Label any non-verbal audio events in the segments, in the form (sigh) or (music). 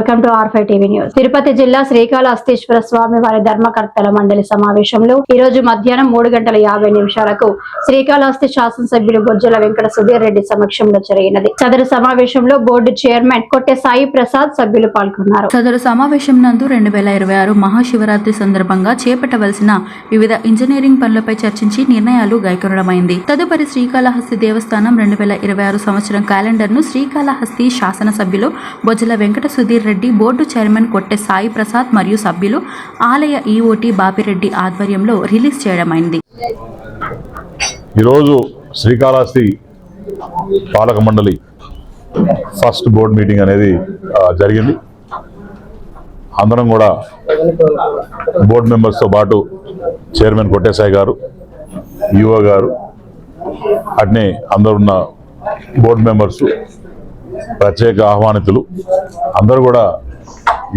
Welcome to R five TV news. Tirupati జిల్లా శ్రీకాళహస్తీశ్వర స్వామి వారి ధర్మకర్తల మండలి సమావేశంలో ఈ రోజు మధ్యాహ్నం మూడు గంటల యాభై నిమిషాలకు శ్రీకాళహస్తి శాసనసభ్యుడు బొజ్జల వెంకట సుధీర్ రెడ్డి సమక్షంలో జరిగినది. సదరు సమావేశంలో బోర్డు చైర్మన్ కొట్టె సాయి ప్రసాద్ సభ్యులు పాల్గొన్నారు. సదరు సమావేశం నందు రెండు వేల ఇరవై ఆరు మహాశివరాత్రి సందర్భంగా చేపట్టవలసిన వివిధ ఇంజనీరింగ్ పనులపై చర్చించి నిర్ణయాలు గైకొనడమైంది. తదుపరి శ్రీకాళహస్తి దేవస్థానం రెండు వేల ఇరవై ఆరు సంవత్సరం క్యాలెండర్ను శ్రీకాళహస్తి శాసనసభ్యులు బొజ్జల వెంకట సుధీర్ రెడ్డి బోర్డు చైర్మన్ కొట్టె సాయి ప్రసాద్ మరియు సభ్యులు ఆలయ ఈఓటి బాపిరెడ్డి ఆధ్వర్యంలో రిలీజ్ చేయడమైంది. ఈరోజు శ్రీకాళహస్తి పాలక మండలి ఫస్ట్ బోర్డు మీటింగ్ అనేది జరిగింది. అందరం కూడా బోర్డు మెంబర్స్తో పాటు చైర్మన్ కొట్టేసాయి గారు ఈఓ గారు అట్నే అందరున్న బోర్డు మెంబర్స్ ప్రత్యేక ఆహ్వానితులు. అందరూ కూడా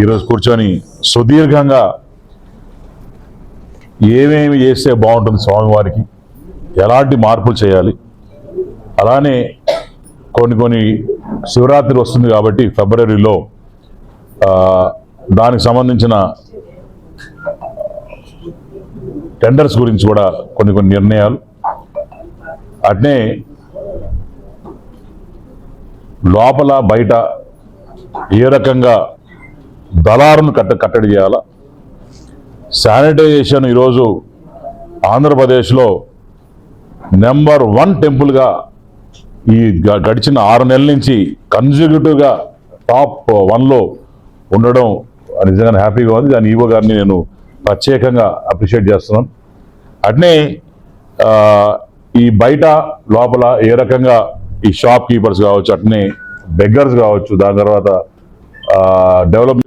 ఈరోజు కూర్చొని సుదీర్ఘంగా ఏమేమి చేస్తే బాగుంటుంది స్వామివారికి ఎలాంటి మార్పులు చేయాలి. అలానే కొన్ని కొన్ని శివరాత్రి వస్తుంది కాబట్టి ఫిబ్రవరిలో దానికి సంబంధించిన టెండర్స్ గురించి కూడా కొన్ని కొన్ని నిర్ణయాలు. అట్నే లోపల బయట ఏ రకంగా దళారును కట్ట కట్టడి చేయాలా? శానిటైజేషన్ ఈరోజు ఆంధ్రప్రదేశ్లో నెంబర్ వన్ టెంపుల్గా ఈ గ- గడిచిన ఆరు నెలల నుంచి కన్జ్యూటివ్గా టాప్ వన్లో ఉండడం నిజంగా హ్యాపీగా ఉంది. దాని ఈవో గారిని నేను ప్రత్యేకంగా అప్రిషియేట్ చేస్తున్నాను. అట్నే ఈ బయట లోపల ఏ రకంగా ఈ షాప్ కీపర్స్ కావచ్చు అట్నే బెగ్గర్స్ కావచ్చు దాని తర్వాత డెవలప్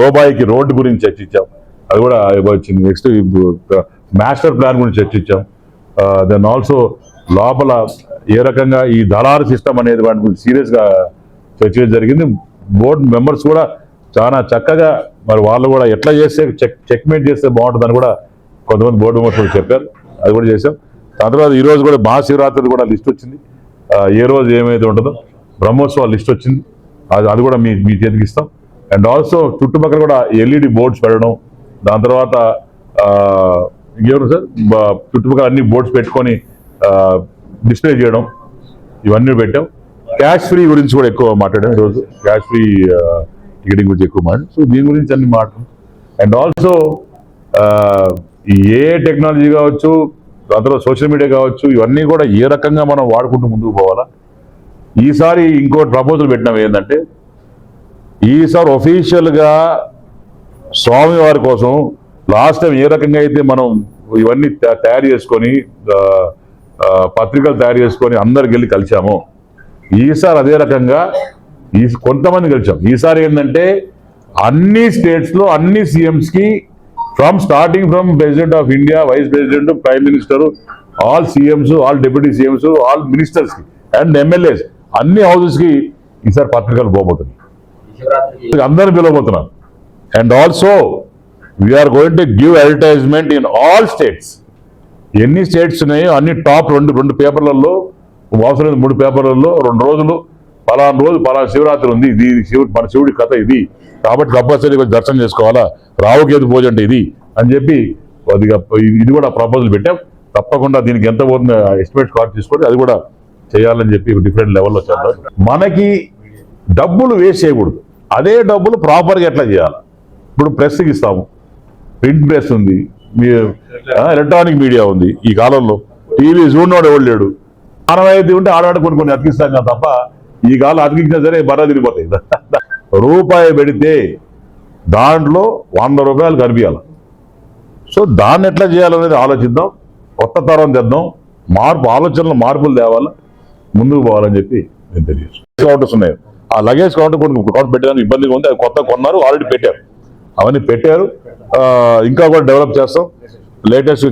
లోబాయికి రోడ్డు గురించి చర్చించాం. అది కూడా వచ్చింది. నెక్స్ట్ మాస్టర్ ప్లాన్ గురించి చర్చించాం. దెన్ ఆల్సో లోపల ఏ రకంగా ఈ దళారు సిస్టమ్ అనేది వాటి గురించి సీరియస్గా చర్చించడం జరిగింది. బోర్డు మెంబర్స్ కూడా చాలా చక్కగా మరి వాళ్ళు కూడా ఎట్లా చేస్తే చెక్ చెక్మేట్ చేస్తే బాగుంటుందని కూడా కొంతమంది బోర్డు మెంబర్స్ చెప్పారు. అది కూడా చేశాం. దాని తర్వాత ఈరోజు కూడా మహాశివరాత్రి కూడా లిస్ట్ వచ్చింది. ఏ రోజు ఏమైతే ఉంటుందో బ్రహ్మోత్సవాల లిస్ట్ వచ్చింది. అది అది కూడా మీ మీ చేతికి ఇస్తాం. అండ్ ఆల్సో చుట్టుపక్కల కూడా ఎల్ఈడి బోర్డ్స్ పెట్టడం. దాని తర్వాత ఆ, సార్? చుట్టుపక్కల అన్ని బోర్డ్స్ పెట్టుకొని డిస్ప్లే చేయడం. ఇవన్నీ పెట్టాం. క్యాష్ ఫ్రీ గురించి కూడా ఎక్కువ మాట్లాడాం ఈరోజు క్యాష్ ఫ్రీ టికెటింగ్ గురించి ఎక్కువ మాట్లాడాం. సో దీని గురించి అన్ని మాట్లాడాం. అండ్ ఆల్సో ఏ టెక్నాలజీ కావచ్చు అందులో సోషల్ మీడియా కావచ్చు ఇవన్నీ కూడా ఏ రకంగా మనం వాడుకుంటూ ముందుకు పోవాలా? ఈసారి ఇంకోటి ప్రపోజల్ పెట్టినాం ఏంటంటే ఈసారి ఒఫీషియల్గా స్వామివారి కోసం లాస్ట్ టైం ఏ రకంగా అయితే మనం ఇవన్నీ తయారు చేసుకొని పత్రికలు తయారు చేసుకొని అందరికి వెళ్ళి కలిసాము ఈసారి అదే రకంగా ఈ కొంతమంది కలిసాం ఈసారి ఏంటంటే అన్ని స్టేట్స్లో అన్ని సీఎంస్కి from starting from president of India vice president prime minister all CMs all deputy CMs all మినిస్టర్స్కి and MLAs అన్ని హౌసెస్కి ఈసారి పత్రికలు పోబోతున్నాయి. అందరిని పిలవబోతున్నాం and also we're going to give advertisement in all states ఎన్ని స్టేట్స్ ఉన్నాయో అన్ని టాప్ రెండు రెండు పేపర్లలో అవసరం మూడు పేపర్లలో రెండు రోజులు పలానా రోజు పలానా శివరాత్రి ఉంది ఇది శివుడు మన శివుడి కథ ఇది. కాబట్టి కంపల్సరీ కొంచెం దర్శనం చేసుకోవాలా? రావుకేతు పూజ అంటే ఇది అని చెప్పి కొద్దిగా ఇది- కూడా ప్రపోజల్ పెట్టాం. తప్పకుండా దీనికి ఎంత పోతుంది ఎస్టిమేట్ కార్డ్ తీసుకొని అది కూడా చేయాలని చెప్పి డిఫరెంట్ లెవెల్లో చేద్దాం. మనకి డబ్బులు వేస్ట్ చేయకూడదు. అదే డబ్బులు ప్రాపర్గా ఎట్లా చేయాలి? ఇప్పుడు ప్రెస్కి ఇస్తాము. ప్రింట్ ప్రెస్ ఉంది. మీ ఎలక్ట్రానిక్ మీడియా ఉంది ఈ కాలంలో. టీవీ చూడనోడు ఎవడు లేడు. ఆనవాయితీ ఉంటే ఆడవాడు కొన్ని కొన్ని అతికిస్తాం కదా తప్ప ఈ కాలం అతికించినా సరే బర్ర తిరిగిపోతాయి. (laughs) రూపాయి పెడితే దాంట్లో వంద రూపాయలు కనిపించాలి సో దాన్ని ఎట్లా చేయాలనేది ఆలోచిద్దాం. కొత్త తరం తెద్దాం. మార్పు ఆలోచనలు మార్పులు తేవాలా. ముందుకు పోవాలని చెప్పి నేను తెలియజేస్తాను కౌంటర్స్ ఉన్నాయి. ఆ లగేజ్ కౌంటర్ కొన్ని కౌంటర్ పెట్టడానికి ఇబ్బందిగా ఉంది. అది కొత్త కొన్నారు ఆల్రెడీ పెట్టారు. అవన్నీ పెట్టారు. ఇంకా కూడా డెవలప్ చేస్తాం. లేటెస్ట్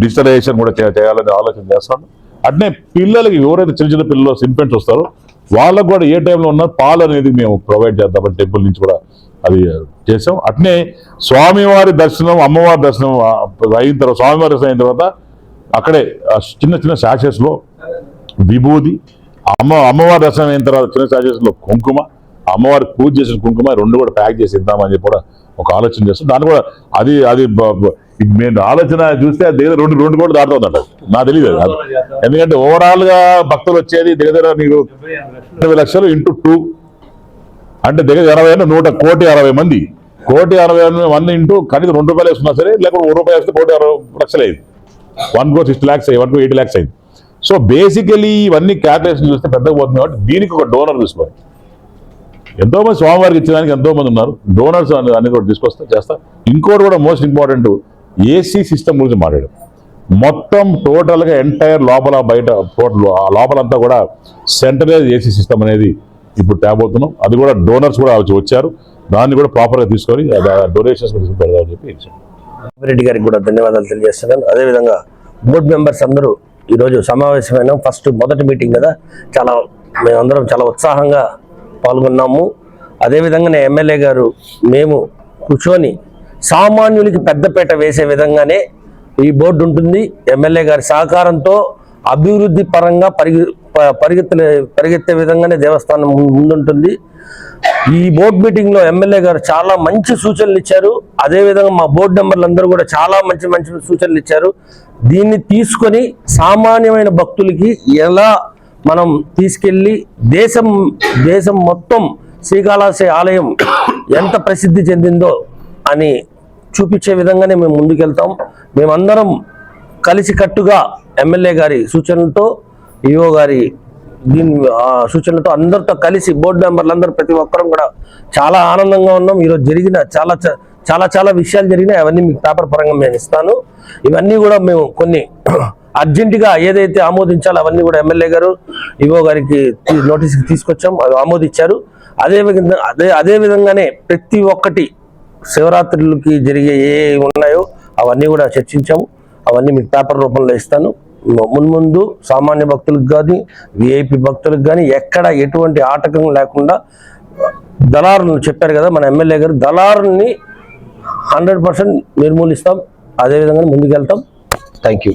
డిజిటలైజేషన్ కూడా చే- చేయాలని ఆలోచన చేస్తాం అట్నే పిల్లలకి ఎవరైతే చిన్న చిన్న పిల్లలు ఇన్ఫెంట్స్ వస్తారో వాళ్ళకు కూడా ఏ టైంలో ఉన్నా పాలు అనేది మేము ప్రొవైడ్ చేద్దామని టెంపుల్ నుంచి కూడా అది చేసాం అట్నే స్వామివారి దర్శనం అమ్మవారి దర్శనం అయిన తర్వాత స్వామివారి దర్శనం అయిన తర్వాత అక్కడే చిన్న చిన్న శాషెస్లో విభూది అమ్మ అమ్మవారి దర్శనం అయిన తర్వాత చిన్న శాషెస్లో కుంకుమ అమ్మవారి పూజ చేసిన కుంకుమ రెండు కూడా ప్యాక్ చేసి ఇద్దామని చెప్పి కూడా ఒక ఆలోచన చేస్తాం. దాని కూడా అది అది నేను ఆలోచన చూస్తే దగ్గర రెండు రెండు కోట్లు దాటుతుందంట నాకు తెలియదు. ఎందుకంటే ఓవరాల్గా భక్తులు వచ్చేది దగ్గర నీకు ఇరవై లక్షలు ఇంటూ టూ. అంటే దగ్గర ఇరవై అంటే నూట కోటి అరవై మంది. కోటి అరవై మంది ఇంటూ కనీసం రెండు రూపాయలు వేసుకున్నా సరే లేకపోతే ఒక రూపాయలు వేస్తే కోటి అరవై లక్షలు అయింది వన్ క్రో సిక్స్టీ ల్యాక్స్ అయ్యి వన్ క్రో ఎయిటీ ల్యాక్స్ అయింది సో బేసికలీ ఇవన్నీ క్యాల్కులేషన్ చూస్తే పెద్దగా పోతుంది కాబట్టి దీనికి ఒక డోనర్ తీసుకోవాలి. ఎంతో మంది స్వామివారికి ఇచ్చడానికి ఎంతో మంది ఉన్నారు. డోనర్స్ అన్ని కూడా తీసుకొస్తా చేస్తా. ఇంకోటి కూడా మోస్ట్ ఇంపార్టెంట్ ఏసీ సిస్టమ్ గురించి మాట్లాడారు మొత్తం టోటల్గా ఎంటైర్ లోపల బయట టోటల్ లోపలంతా కూడా సెంట్రలైజ్ ఏసీ సిస్టమ్ అనేది ఇప్పుడు తేబోతున్నాం అది కూడా డోనర్స్ కూడా వచ్చి- వచ్చారు. దాన్ని కూడా ప్రాపర్గా తీసుకొని డొనేషన్స్ పెడదామని చెప్పి రెడ్డి గారికి కూడా ధన్యవాదాలు తెలియజేస్తున్నాను. అదేవిధంగా బోర్డు మెంబర్స్ అందరూ ఈరోజు సమావేశమైన ఫస్ట్ మొదటి మీటింగ్ కదా. చాలా మేమందరం చాలా ఉత్సాహంగా పాల్గొన్నాము. అదేవిధంగానే ఎమ్మెల్యే గారు మేము కూర్చొని సామాన్యులకి పెద్దపేట వేసే విధంగానే ఈ బోర్డు ఉంటుంది. ఎమ్మెల్యే గారి సహకారంతో అభివృద్ధి పరంగా పరిగె పరిగెత్తలే పరిగెత్తే విధంగానే దేవస్థానం ముందుంటుంది. ఈ బోర్డు మీటింగ్లో ఎమ్మెల్యే గారు చాలా మంచి సూచనలు ఇచ్చారు. అదే విధంగా మా బోర్డు మెంబర్లు అందరూ కూడా చాలా మంచి మంచి సూచనలు ఇచ్చారు. దీన్ని తీసుకొని సామాన్యమైన భక్తులకి ఎలా మనం తీసుకెళ్ళి దేశం దేశం మొత్తం శ్రీకాళహస్తి ఆలయం ఎంత ప్రసిద్ధి చెందిందో అని చూపించే విధంగానే మేము ముందుకెళ్తాం. మేమందరం కలిసికట్టుగా ఎమ్మెల్యే గారి సూచనలతో ఈఓ గారి దీని సూచనలతో అందరితో కలిసి బోర్డు మెంబర్లు అందరూ ప్రతి ఒక్కరం కూడా చాలా ఆనందంగా ఉన్నాం. ఈరోజు జరిగిన చాలా చాలా చాలా విషయాలు జరిగినాయి. అవన్నీ మీకు పేపర్ పరంగా నేను ఇస్తాను. ఇవన్నీ కూడా మేము కొన్ని (clears throat) అర్జెంటుగా ఏదైతే ఆమోదించాలో అవన్నీ కూడా ఎమ్మెల్యే గారు ఈఓ గారికి తీ- నోటీస్కి తీసుకొచ్చాం. అవి ఆమోదించారు. అదే విధంగా అదే అదే విధంగానే ప్రతి ఒక్కటి శివరాత్రులకి జరిగే ఏ ఉన్నాయో అవన్నీ కూడా చర్చించాము. అవన్నీ మీకు పేపర్ రూపంలో ఇస్తాను. మున్ముందు సామాన్య భక్తులకు కానీ విఐపి భక్తులకు కానీ ఎక్కడ ఎటువంటి ఆటకం లేకుండా దళారులను చెప్పారు కదా మన ఎమ్మెల్యే గారు దళారుల్ని హండ్రెడ్ పర్సెంట్ నిర్మూలిస్తాం. అదేవిధంగా ముందుకెళ్తాం. Thank you